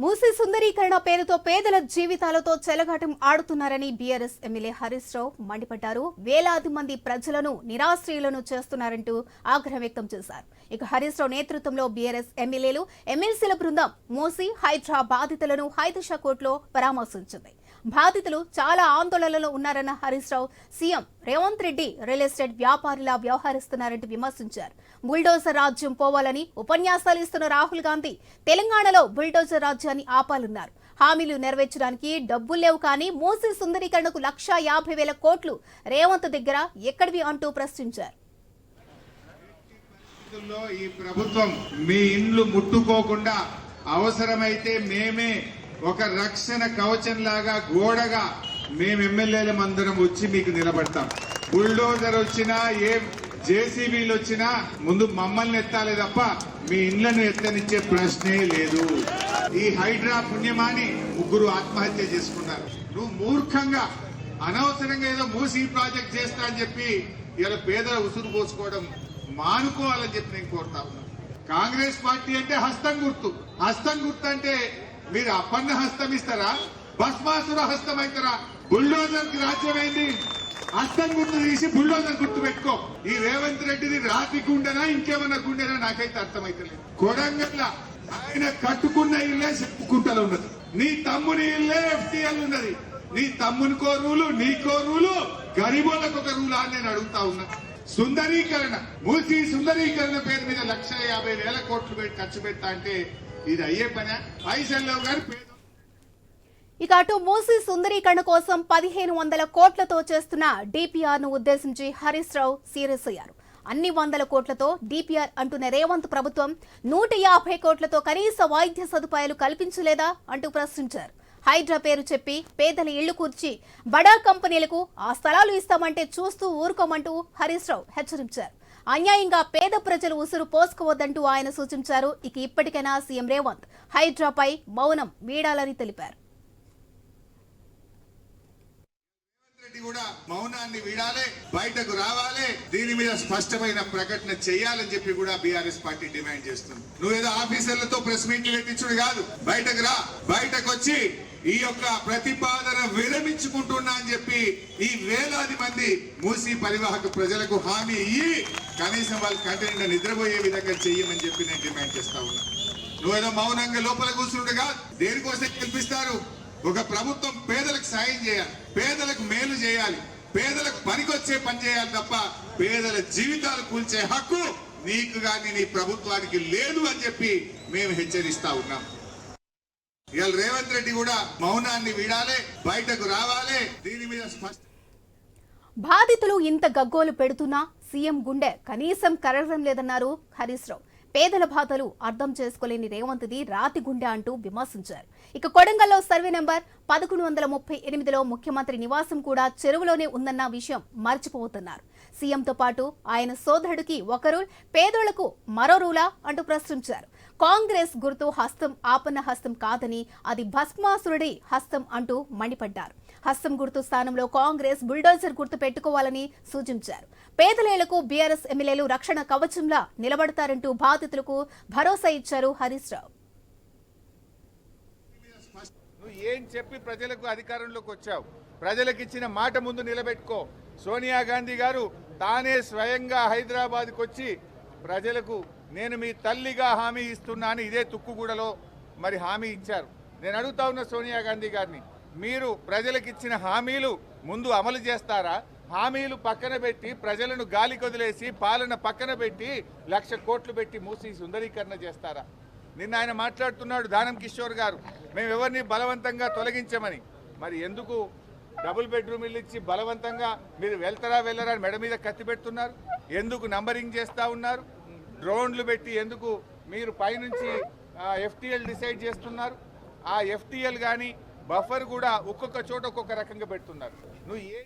మూసి సుందరీకరణ పేరుతో పేదల జీవితాలతో చెలగాటం ఆడుతున్నారని బీఆర్ఎస్ ఎమ్మెల్యే హరీష్ రావు మండిపడ్డారు. వేలాది మంది ప్రజలను నిరాశ్రయులను చేస్తున్నారంటూ ఆగ్రహం వ్యక్తం చేశారు. ఇక హరీష్ రావు నేతృత్వంలో బీఆర్ఎస్ ఎమ్మెల్యేలు ఎమ్మెల్సీల బృందం మూసి హైడ్రా బాధితులను హైదషా కోర్టులో పరామర్శించింది. బాధితులు చాలా ఆందోళనలో ఉన్నారన్న Harish Rao CM Revanth Reddy real estate వ్యాపారులా వ్యవహరిస్తున్నారంటూ విమర్శించారు. బుల్డోజర్ రాజ్యం పోవాలని ఉపన్యాసాలు ఇస్తున్న రాహుల్ గాంధీ తెలంగాణలో బుల్డోజర్ రాజ్యాన్ని ఆపాలన్నారు. హామీలు నెరవేర్చడానికి డబ్బులు లేవు కానీ మూసి సుందరీకరణకు లక్షా యాభై వేల కోట్లు రేవంత్ దగ్గర ఎక్కడివి అంటూ ప్రశ్నించారు. ఈ ప్రభుత్వం మీ ఇండ్లు ముట్టుకోకుండా అవసరమైతే మేమే ఒక రక్షణ కవచం లాగా గోడగా మేము ఎమ్మెల్యేల అందరం వచ్చి మీకు నిలబడతాం. బుల్డోజర్ వచ్చినా ఏ జేసీబీలు వచ్చినా ముందు మమ్మల్ని ఎత్తాలి తప్ప మీ ఇండ్లను ఎత్తనిచ్చే ప్రశ్నే లేదు. ఈ హైడ్రా పుణ్యమాని ముగ్గురు ఆత్మహత్య చేసుకున్నారు. నువ్వు మూర్ఖంగా అనవసరంగా ఏదో మూసి ప్రాజెక్ట్ చేస్తా అని చెప్పి ఇలా పేదల ఉసురు పోసుకోవడం మానుకోవాలని చెప్పి నేను కోరుతా కాంగ్రెస్ పార్టీ అంటే హస్తం గుర్తు. హస్తం గుర్తు అంటే మీరు అపన్న హస్తం ఇస్తారా? భస్మాసుర హస్తం అవుతారా? బుల్డోజర్కి రాజ్యమైంది. హస్తం గుర్తు తీసి బుల్డోజర్ గుర్తు పెట్టుకో. ఈ రేవంత్ రెడ్డిది రాతి గుండెనా ఇంకేమన్నా గుండెనా? నాకైతే అర్థమైతలేదు. కొడంగల్ ఆయన కట్టుకున్న ఇల్లే చెప్పుకుంటలో ఉన్నది. నీ తమ్ముని ఇల్లే ఎఫ్టీఎల్ ఉన్నది. నీ తమ్మునికో రూలు నీకో రూలు గరీబోళ్ళకు ఒక రూలా అని నేను అడుగుతా ఉన్నా. సుందరీకరణ మూసి సుందరీకరణ పేరు మీద లక్ష యాభై వేల కోట్లు పెట్టి ఖర్చు పెట్టా అంటే ఇది అయ్యే పని? పైసల్లో గారు ఇక అటు మూసి సుందరీకరణ కోసం పదిహేను వందల కోట్లతో చేస్తున్న డిపిఆర్ను ఉద్దేశించి హరీష్ రావు సీరియస్ అయ్యారు. అన్ని వందల కోట్లతో డిపిఆర్ అంటున్న రేవంత్ ప్రభుత్వం నూట యాభై కోట్లతో కనీస వైద్య సదుపాయాలు కల్పించలేదా అంటూ ప్రశ్నించారు. హైడ్రా పేరు చెప్పి పేదల ఇళ్ళు కూర్చి బడా కంపెనీలకు ఆ స్థలాలు ఇస్తామంటే చూస్తూ ఊరుకోమంటూ హరీష్ రావు హెచ్చరించారు. అన్యాయంగా పేద ప్రజలు ఉసురు పోసుకోవద్దంటూ ఆయన సూచించారు. ఇక ఇప్పటికైనా సీఎం రేవంత్ హైడ్రాపై మౌనం వీడాలని తెలిపారు రెడ్డి కూడా మౌనాన్ని వీడాలి బయటకు రావాలి. దీని మీద స్పష్టమైన ప్రకటన చేయాలని చెప్పి కూడా బీఆర్ఎస్ పార్టీ డిమాండ్ చేస్తుంది. నువ్వేదో ఆఫీసర్లతో ప్రెస్ మీట్లు పెట్టించుడు కాదు. బయటకు రా బయటకు వచ్చి ఈ యొక్క ప్రతిపాదన విరమించుకుంటున్నా అని చెప్పి ఈ వేలాది మంది మూసి పరివాహక ప్రజలకు హామీ ఇయ్యి కనీసం వాళ్ళు కంటి నిద్రపోయే విధంగా చెయ్యమని చెప్పి నేను డిమాండ్ చేస్తా ఉన్నా. నువ్వేదో మౌనంగా లోపల కూర్చుండగా దేనికోసం కల్పిస్తారు ఒక ప్రభుత్వం పేదలకు సాయం చేయాలి. పేదలకు మేలు చేయాలి. పేదలకు పనికొచ్చే పని చేయాలి తప్ప పేదల జీవితాలు కూల్చే హక్కు నీకు గాని నీ ప్రభుత్వానికి లేదు అని చెప్పి మేము హెచ్చరిస్తా ఉన్నాం. ఇవాళ రేవంత్ రెడ్డి కూడా మౌనాన్ని వీడాలి బయటకు రావాలి. దీని మీద స్పష్ట బాధితులు ఇంత గగ్గోలు పెడుతున్నా సీఎం గుండె కనీసం కరగడం లేదన్నారు హరీష్ రావు. పేదల బాధలు అర్థం చేసుకోలేని రేవంత్ది రాతి గుండె అంటూ విమర్శించారు. ఇక కొడంగల్లో సర్వే నెంబర్ పదకొండు వందల ముప్పై ఎనిమిదిలో ముఖ్యమంత్రి నివాసం కూడా చెరువులోనే ఉందన్న విషయం మర్చిపోతున్నారు. సీఎంతో పాటు ఆయన సోదరుడికి ఒక రూల్ పేదోళ్ళకు మరో రూలా అంటూ ప్రశ్నించారు. కాంగ్రెస్ గుర్తు హస్తం ఆపన్న హస్తం కాదని అది భస్మాసురుడి హస్తం అంటూ మండిపడ్డారు. హస్తం గుర్తు స్థానంలో కాంగ్రెస్ బుల్డోజర్ గుర్తు పెట్టుకోవాలని సూచించారు. పేదలేళ్ళకు బీఆర్ఎస్ ఎమ్మెల్యేలు రక్షణ కవచంలా నిలబడతారంటూ బాధితులకు భరోసా ఇచ్చారు హరీష్ రావు. నువ్వు ఏం చెప్పి ప్రజలకు అధికారంలోకి వచ్చావు? ప్రజలకు ఇచ్చిన మాట ముందు నిలబెట్టుకో. సోనియా గాంధీ గారు తానే స్వయంగా హైదరాబాద్కు వచ్చి ప్రజలకు నేను మీ తల్లిగా హామీ ఇస్తున్నాను ఇదే తుక్కుగూడలో మరి హామీ ఇచ్చారు. నేను అడుగుతా ఉన్న సోనియా గాంధీ గారిని మీరు ప్రజలకు ఇచ్చిన హామీలు ముందు అమలు చేస్తారా? హామీలు పక్కన పెట్టి ప్రజలను గాలి కొదిలేసి పాలన పక్కన పెట్టి లక్ష కోట్లు పెట్టి మూసి సుందరీకరణ చేస్తారా? నిన్న ఆయన మాట్లాడుతున్నాడు దానం కిషోర్ గారు. మేము ఎవరిని బలవంతంగా తొలగించమని. మరి ఎందుకు డబుల్ బెడ్రూమ్ ఇల్లు ఇచ్చి బలవంతంగా మీరు వెళ్తారా వెళ్ళరా అని మెడ మీద కత్తి పెడుతున్నారు? ఎందుకు నంబరింగ్ చేస్తా ఉన్నారు? డ్రోన్లు పెట్టి ఎందుకు మీరు పైనుంచి ఎఫ్టీఎల్ డిసైడ్ చేస్తున్నారు? ఆ ఎఫ్టీఎల్ కానీ బఫర్ కూడా ఒక్కొక్క చోట ఒక్కొక్క రకంగా పెడుతున్నారు. నువ్వు ఏ